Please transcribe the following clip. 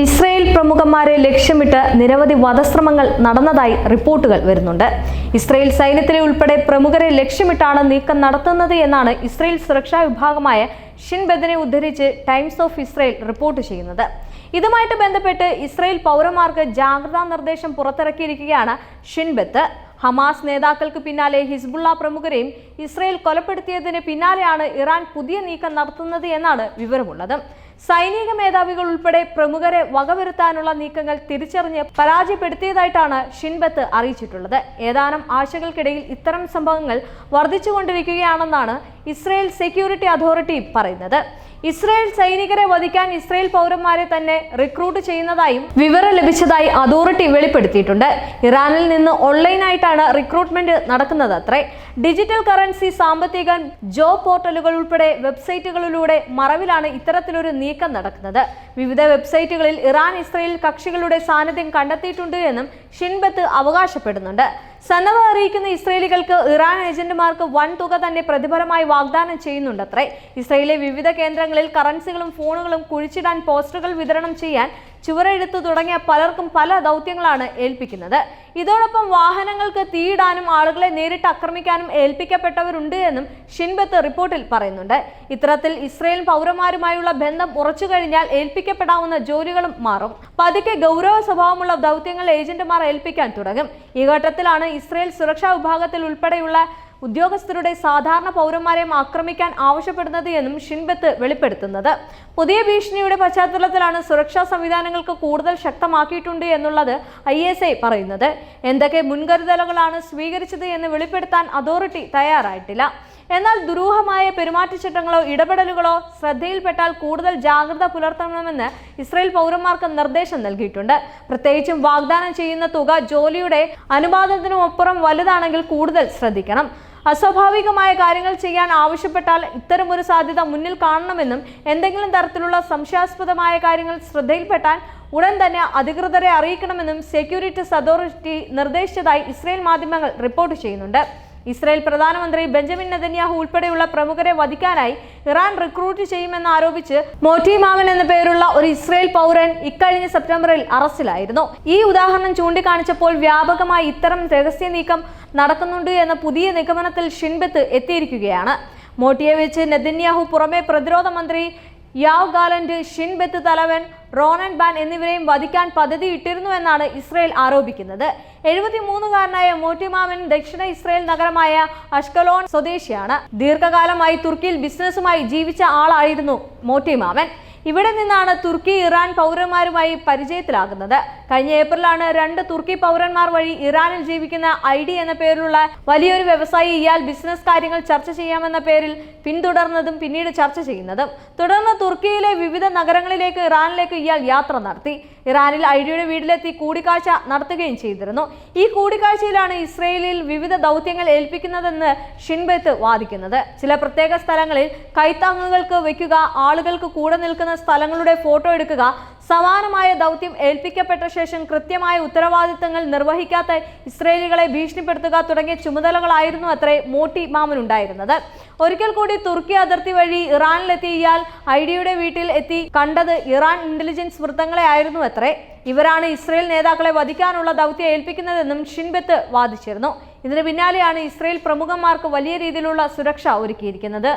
Israel പ്രമുഖന്മാരെ ലക്ഷ്യമിട്ട് നിരവധി വധശ്രമങ്ങൾ നടന്നതായി റിപ്പോർട്ടുകൾ വരുന്നുണ്ട്. ഇസ്രയേൽ സൈന്യത്തിലെ ഉൾപ്പെടെ പ്രമുഖരെ ലക്ഷ്യമിട്ടാണ് നീക്കം നടത്തുന്നത് എന്നാണ് ഇസ്രയേൽ സുരക്ഷാ വിഭാഗമായ ഷിൻബെദിനെ ഉദ്ധരിച്ച് ടൈംസ് ഓഫ് ഇസ്രയേൽ റിപ്പോർട്ട് ചെയ്യുന്നത്. ഇതുമായിട്ട് ബന്ധപ്പെട്ട് ഇസ്രയേൽ പൗരന്മാർക്ക് ജാഗ്രതാ നിർദ്ദേശം പുറത്തിറക്കിയിരിക്കുകയാണ് ഷിൻബെത്ത് ഹമാസ് നേതാക്കൾക്ക് പിന്നാലെ ഹിസ്ബുള്ള പ്രമുഖരെയും ഇസ്രയേൽ കൊലപ്പെടുത്തിയതിന് പിന്നാലെയാണ് ഇറാൻ പുതിയ നീക്കം നടത്തുന്നത് എന്നാണ് വിവരമുള്ളത്. സൈനിക മേധാവികൾ ഉൾപ്പെടെ പ്രമുഖരെ വകവരുത്താനുള്ള നീക്കങ്ങൾ തിരിച്ചറിഞ്ഞ് പരാജയപ്പെടുത്തിയതായിട്ടാണ് ഷിൻബത്ത് അറിയിച്ചിട്ടുള്ളത്. ഏതാനും ആഴ്ചകൾക്കിടയിൽ ഇത്തരം സംഭവങ്ങൾ വർദ്ധിച്ചുകൊണ്ടിരിക്കുകയാണെന്നാണ് ഇസ്രയേൽ സെക്യൂരിറ്റി അതോറിറ്റി പറയുന്നത്. ഇസ്രയേൽ സൈനികരെ വധിക്കാൻ ഇസ്രയേൽ പൗരന്മാരെ തന്നെ റിക്രൂട്ട് ചെയ്യുന്നതായും വിവരം ലഭിച്ചതായി അതോറിറ്റി വെളിപ്പെടുത്തിയിട്ടുണ്ട്. ഇറാനിൽ നിന്ന് ഓൺലൈനായിട്ടാണ് റിക്രൂട്ട്മെന്റ് നടക്കുന്നത് അത്രേ. ഡിജിറ്റൽ കറൻസി സാമ്പത്തിക ജോബ് പോർട്ടലുകൾ ഉൾപ്പെടെ വെബ്സൈറ്റുകളിലൂടെ മറവിലാണ് ഇത്തരത്തിലൊരു നീക്കം നടക്കുന്നത്. വിവിധ വെബ്സൈറ്റുകളിൽ ഇറാൻ ഇസ്രയേൽ കക്ഷികളുടെ സാന്നിധ്യം കണ്ടെത്തിയിട്ടുണ്ട് എന്നും ഷിൻബത്ത് അവകാശപ്പെടുന്നുണ്ട്. സന്നദ്ധ അറിയിക്കുന്ന ഇസ്രയേലികൾക്ക് ഇറാൻ ഏജന്റുമാർക്ക് വൻ തുക തന്നെ പ്രതിഫലമായി വാഗ്ദാനം ചെയ്യുന്നുണ്ടത്രേ. ഇസ്രയേലിലെ വിവിധ കേന്ദ്രങ്ങളിൽ കറൻസികളും ഫോണുകളും കുഴിച്ചിടാൻ പോസ്റ്ററുകൾ വിതരണം ചെയ്യാൻ ചുവരെഴുത്ത് തുടങ്ങിയ പലർക്കും പല ദൗത്യങ്ങളാണ് ഏൽപ്പിക്കുന്നത്. ഇതോടൊപ്പം വാഹനങ്ങൾക്ക് തീയിടാനും ആളുകളെ നേരിട്ട് ആക്രമിക്കാനും ഏൽപ്പിക്കപ്പെട്ടവരുണ്ട് എന്നും ഷിൻബത്ത് റിപ്പോർട്ടിൽ പറയുന്നുണ്ട്. ഇത്തരത്തിൽ ഇസ്രയേൽ പൗരന്മാരുമായുള്ള ബന്ധം ഉറച്ചു കഴിഞ്ഞാൽ ഏൽപ്പിക്കപ്പെടാവുന്ന ജോലികളും മാറും. പതുക്കെ ഗൗരവ സ്വഭാവമുള്ള ദൗത്യങ്ങൾ ഏജന്റുമാർ ഏൽപ്പിക്കാൻ തുടങ്ങും. ഈ ഘട്ടത്തിലാണ് ഇസ്രയേൽ സുരക്ഷാ വിഭാഗത്തിൽ ഉൾപ്പെടെയുള്ള ഉദ്യോഗസ്ഥരുടെ സാധാരണ പൗരന്മാരെയും ആക്രമിക്കാൻ ആവശ്യപ്പെടുന്നത് എന്നും ഷിൻബത്ത് വെളിപ്പെടുത്തുന്നത്. പുതിയ ഭീഷണിയുടെ പശ്ചാത്തലത്തിലാണ് സുരക്ഷാ സംവിധാനങ്ങൾക്ക് കൂടുതൽ ശക്തമാക്കിയിട്ടുണ്ട് എന്നുള്ളത് ഐ എസ് ഐ പറയുന്നത്. എന്തൊക്കെ മുൻകരുതലുകളാണ് സ്വീകരിച്ചത് എന്ന് വെളിപ്പെടുത്താൻ അതോറിറ്റി തയ്യാറായിട്ടില്ല. എന്നാൽ ദുരൂഹമായ പെരുമാറ്റച്ചട്ടങ്ങളോ ഇടപെടലുകളോ ശ്രദ്ധയിൽപ്പെട്ടാൽ കൂടുതൽ ജാഗ്രത പുലർത്തണമെന്ന് ഇസ്രയേൽ പൗരന്മാർക്ക് നിർദ്ദേശം നൽകിയിട്ടുണ്ട്. പ്രത്യേകിച്ചും വാഗ്ദാനം ചെയ്യുന്ന തുക ജോലിയുടെ അനുപാതത്തിനുമപ്പുറം വലുതാണെങ്കിൽ കൂടുതൽ ശ്രദ്ധിക്കണം. അസ്വാഭാവികമായ കാര്യങ്ങൾ ചെയ്യാൻ ആവശ്യപ്പെട്ടാൽ ഇത്തരമൊരു സാധ്യത മുന്നിൽ കാണണമെന്നും എന്തെങ്കിലും തരത്തിലുള്ള സംശയാസ്പദമായ കാര്യങ്ങൾ ശ്രദ്ധയിൽപ്പെട്ടാൽ ഉടൻ തന്നെ അധികൃതരെ അറിയിക്കണമെന്നും സെക്യൂരിറ്റീസ് അതോറിറ്റി നിർദ്ദേശിച്ചതായി ഇസ്രയേൽ മാധ്യമങ്ങൾ റിപ്പോർട്ട് ചെയ്യുന്നുണ്ട്. ഇസ്രായേൽ പ്രധാനമന്ത്രി ബെഞ്ചമിൻ നെതന്യാഹു ഉൾപ്പെടെയുള്ള പ്രമുഖരെ വധിക്കാനായി ഇറാൻ റിക്രൂട്ട് ചെയ്യുമെന്ന് ആരോപിച്ച് മോട്ടി മാമൻ എന്ന പേരുള്ള ഇസ്രായേൽ പൗരൻ ഇക്കഴിഞ്ഞ സെപ്റ്റംബറിൽ അറസ്റ്റിലായിരുന്നു. ഈ ഉദാഹരണം ചൂണ്ടിക്കാണിച്ചപ്പോൾ വ്യാപകമായി ഇത്തരം രഹസ്യ നീക്കം നടക്കുന്നുണ്ട് എന്ന പുതിയ നിഗമനത്തിൽ ഷിൻബത്ത് എത്തിയിരിക്കുകയാണ്. മോട്ടിയെ വെച്ച് നെതന്യാഹു പുറമെ പ്രതിരോധ മന്ത്രി യാവ് ഗാലന്റ് ഷിൻബത്ത് തലവൻ റോണൻ ബാൻ എന്നിവരെയും വധിക്കാൻ പദ്ധതി ഇട്ടിരുന്നുവെന്നാണ് ഇസ്രയേൽ ആരോപിക്കുന്നത്. എഴുപത്തിമൂന്നുകാരനായ മോട്ടിമാമൻ ദക്ഷിണ ഇസ്രയേൽ നഗരമായ അഷ്കലോൺ സ്വദേശിയാണ്. ദീർഘകാലമായി തുർക്കിയിൽ ബിസിനസ്സുമായി ജീവിച്ച ആളായിരുന്നു മോട്ടിമാമൻ. ഇവിടെ നിന്നാണ് തുർക്കി ഇറാൻ പൗരന്മാരുമായി പരിചയത്തിലാകുന്നത്. കഴിഞ്ഞ ഏപ്രിലാണ് രണ്ട് തുർക്കി പൗരന്മാർ വഴി ഇറാനിൽ ജീവിക്കുന്ന ഐ ഡി എന്ന പേരിലുള്ള വലിയൊരു വ്യവസായി ഇയാൾ ബിസിനസ് കാര്യങ്ങൾ ചർച്ച ചെയ്യാമെന്ന പേരിൽ പിന്തുടർന്നതും പിന്നീട് ചർച്ച ചെയ്യുന്നതും. തുടർന്ന് തുർക്കിയിലെ വിവിധ നഗരങ്ങളിലേക്ക് ഇറാനിലേക്ക് ഇയാൾ യാത്ര നടത്തി. ഇറാനിൽ ഐ ഡിയുടെ വീട്ടിലെത്തി കൂടിക്കാഴ്ച നടത്തുകയും ചെയ്തിരുന്നു. ഈ കൂടിക്കാഴ്ചയിലാണ് ഇസ്രയേലിൽ വിവിധ ദൗത്യങ്ങൾ ഏൽപ്പിക്കുന്നതെന്ന് ഷിൻബെത്ത് വാദിക്കുന്നത്. ചില പ്രത്യേക സ്ഥലങ്ങളിൽ കൈത്താങ്ങുകൾക്ക് വയ്ക്കുക ആളുകൾക്ക് കൂടെ നിൽക്കുന്ന സ്ഥലങ്ങളുടെ ഫോട്ടോ എടുക്കുക സമാനമായ ദൗത്യം ഏൽപ്പിക്കപ്പെട്ട ശേഷം കൃത്യമായ ഉത്തരവാദിത്തങ്ങൾ നിർവഹിക്കാത്ത ഇസ്രയേലികളെ ഭീഷണിപ്പെടുത്തുക തുടങ്ങിയ ചുമതലകളായിരുന്നു അത്രേ മോട്ടി മാമനുണ്ടായിരുന്നത് ഒരിക്കൽ കൂടി തുർക്കി അതിർത്തി വഴി ഇറാനിലെത്തി ഇയാൾ ഐ ഡിയുടെ വീട്ടിൽ എത്തി കണ്ടത് ഇറാൻ ഇന്റലിജൻസ് വൃത്തങ്ങളെ ആയിരുന്നു അത്രേ. ഇവരാണ് ഇസ്രയേൽ നേതാക്കളെ വധിക്കാനുള്ള ദൗത്യം ഏൽപ്പിക്കുന്നതെന്നും ഷിൻബെത്ത് വാദിച്ചിരുന്നു. ഇതിന് പിന്നാലെയാണ് ഇസ്രയേൽ പ്രമുഖന്മാർക്ക് വലിയ രീതിയിലുള്ള സുരക്ഷ ഒരുക്കിയിരിക്കുന്നത്.